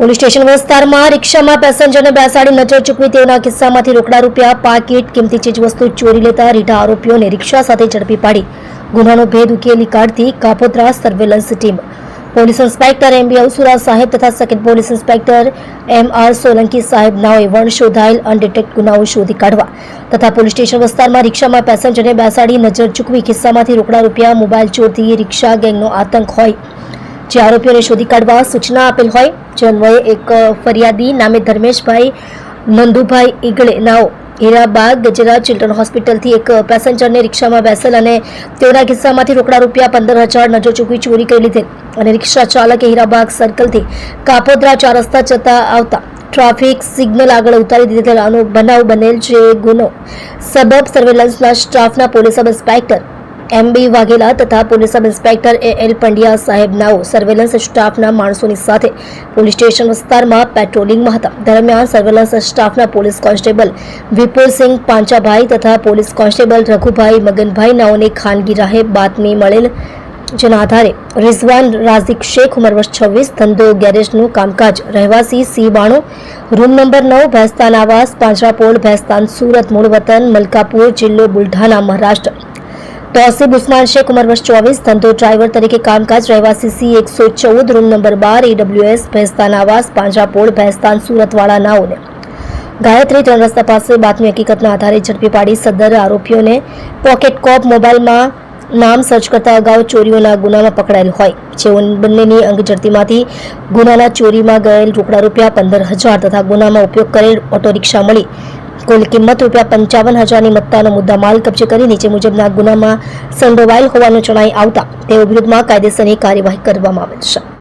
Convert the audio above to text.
Police station વિસ્તારમાં રિક્ષામાં પેસેન્જરને બેસાડી નજર ચૂકવી તેઓના કિસ્સામાંથી રોકડા રૂપિયા, પાકીટ, કિંમતી ચીજવસ્તુ ચોરી લેતા રીઢા આરોપીઓને રિક્ષા સાથે ઝડપી પાડી. ગુનાનો ભેદ ઉકેલી કાઢતી Kapodra surveillance team. Police inspector M B Avsura સાહેબ તથા second police inspector M R Solanki સાહેબ નાઓએ વણ શોધાયેલ અનડિટેક્ટ ગુનાઓ શોધી કાઢવા તથા પોલીસ સ્ટેશન વિસ્તારમાં રિક્ષામાં પેસેન્જરને બેસાડી નજર ચૂકવી કિસ્સામાંથી રોકડા રૂપિયા, મોબાઈલ ચોરથી રિક્ષા ગેંગનો આતંક હોય. જે આરોપીઓને શોધી કાઢવા સૂચના આપેલ હોય જે એક ફરિયાદી નામે ધર્મેશભાઈ નંદુભાઈ ઈગળે નાઓ. હીરાબાગ ગજેરા ચિલ્ડ્રન હોસ્પિટલથી એક પેસેન્જરને રિક્ષામાં બેસેલ અને તેઓના ખિસ્સામાંથી રોકડા રૂપિયા પંદર હજાર નજર ચૂકવી ચોરી કરી લીધેલ અને રિક્ષા ચાલકે હીરાબાગ સર્કલથી કાપોદ્રા ચાર રસ્તા જતા આવતા ટ્રાફિક સિગ્નલ આગળ ઉતારી દીધેલ બનાવ બનેલ જે ગુનો. સબબ સર્વેલન્સના સ્ટાફના police sub inspector M B Vaghela તથા police sub inspector A L Pandya સાહેબ નાઓ સર્વેલન્સ સ્ટાફના માણસોની સાથે પોલીસ સ્ટેશન વિસ્તારમાં પેટ્રોલિંગમાં હતા. દરમિયાન સર્વેલન્સ સ્ટાફના પોલીસ કોન્સ્ટેબલ વિપુલસિંહ પાંચાભાઈ તથા પોલીસ કોન્સ્ટેબલ રઘુભાઈ મગનભાઈ નાઓને ખાનગી રાહે બાતમી મળેલ, જેના આધારે રિઝવાન રાઝિક શેખ ઉંમર વર્ષ છવ્વીસ, ધંધો ગેરેજનું કામકાજ, રહેવાસી સી બાણું રૂમ નંબર નવ ભેસ્તાન આવાસ, પાંજરાપોળ ભેસ્તાન સુરત, મૂળ વતન, મલકાપુર જિલ્લો બુલઢાણા, મહારાષ્ટ્ર. તોસીબ ઉસ્માન શેખ ઉંમર વર્ષ ચોવીસ, ધંધો ડ્રાઈવર તરીકે કામકાજ, રહેવાસી સી એકસો ચૌદ રૂમ નંબર બાર ઈડબ્લ્યુએસ ભેસ્તાન આવાસ પાંજરાપોળ ભેસ્તાન સુરતવાળા નાઓને. ગાયત્રી ત્રણ રસ્તા પાસે બાતમી હકીકતના આધારે ઝડપી પાડી સદર આરોપીઓને પોકેટ કોપ મોબાઈલમાં નામ સર્ચ કરતા અગાઉ ચોરીઓના ગુનામાં પકડાયેલ હોય. જેઓ બંનેની અંગઝડતીમાંથી ગુનાના ચોરીમાં ગયેલ રોકડા રૂપિયા પંદર હજાર તથા ગુનામાં ઉપયોગ કરેલ ઓટો રિક્ષા મળી કુલ કિંમત રૂપિયા પંચાવન હજારની મત્તાનો મુદ્દા માલ કબજે કરી નીચે મુજબના ગુનામાં સંડોવાયેલ હોવાનું જણાઈ આવતા તેઓ વિરુદ્ધમાં કાયદેસરની કાર્યવાહી કરવામાં આવેલ છે.